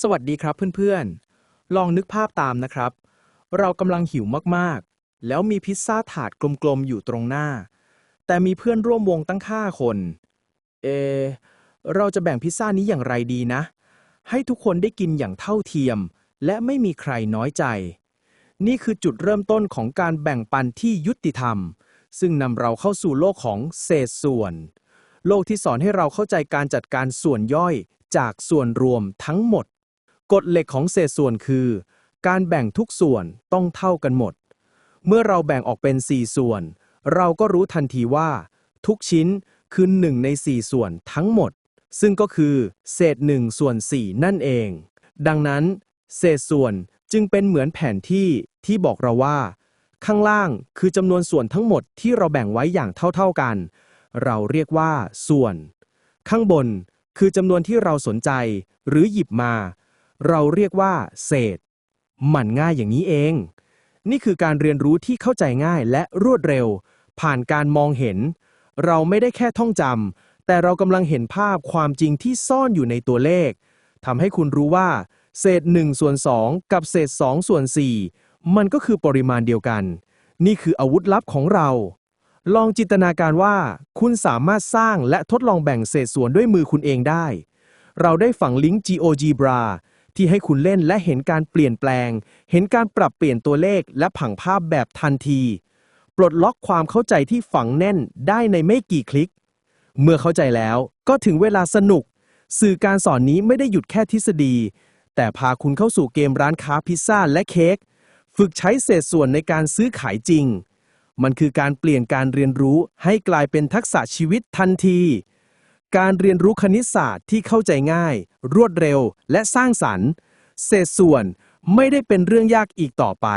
สวัสดีครับเพื่อนๆ ลองนึกภาพตามนะครับ เรากำลังหิวมากๆ แล้วมีพิซซ่าถาดกลมๆ อยู่ตรงหน้า แต่มีเพื่อนร่วมวงตั้งห้าคน เอ เราจะแบ่งพิซซ่านี้อย่างไรดีนะ ให้ทุกคนได้กินอย่างเท่าเทียม และไม่มีใครน้อยใจ นี่คือจุดเริ่มต้นของการแบ่งปันที่ยุติธรรม ซึ่งนำเราเข้าสู่โลกของเศษส่วน โลกที่สอนให้เราเข้าใจการจัดการส่วนย่อยจากส่วนรวมทั้งหมด กฎเหล็กของเศษส่วนคือ การแบ่งทุกส่วนต้องเท่ากันหมด เมื่อเราแบ่งออกเป็น 4 ส่วน เราก็รู้ทันทีว่า ทุกชิ้นคือ 1 ใน 4 ส่วนทั้งหมด ซึ่งก็คือเศษ1ส่วน4 นั่นเอง ดังนั้น เศษส่วนจึงเป็นเหมือนแผนที่ที่บอกเราว่า ข้างล่างคือจำนวนส่วนทั้งหมดที่เราแบ่งไว้อย่างเท่าๆกัน เราเรียกว่าส่วน ข้างบนคือจำนวนที่เราสนใจหรือหยิบมา เราเรียกว่า เศษ มันง่ายอย่างนี้เอง นี่คือการเรียนรู้ที่เข้าใจง่ายและรวดเร็ว ผ่านการมองเห็น เราไม่ได้แค่ท่องจำแต่เรากำลังเห็นภาพความจริงที่ซ่อนอยู่ในตัวเลขทำให้คุณรู้ว่า เศษ1ส่วน2กับเศษ2ส่วน4มันก็คือปริมาณเดียวกัน นี่คืออาวุธลับของเราลองจินตนาการว่า คุณสามารถสร้างและทดลองแบ่งเศษส่วนด้วยมือคุณเองได้ เราได้ฝังลิงก์ GeoGebra ที่ให้คุณเล่นและเห็นการเปลี่ยนแปลง เห็นการปรับเปลี่ยนตัวเลขและผังภาพแบบทันที ปลดล็อกความเข้าใจที่ฝังแน่นได้ในไม่กี่คลิก เมื่อเข้าใจแล้วก็ถึงเวลาสนุก สื่อการสอนนี้ไม่ได้หยุดแค่ทฤษฎี แต่พาคุณเข้าสู่เกมร้านค้าพิซซ่าและเค้ก ฝึกใช้เศษส่วนในการซื้อขายจริง มันคือการเปลี่ยนการเรียนรู้ให้กลายเป็นทักษะชีวิตทันที การเรียนรู้คณิตศาสตร์ที่เข้าใจง่าย รวดเร็ว และสร้างสรรค์ เศษส่วนไม่ได้เป็นเรื่องยากอีกต่อไป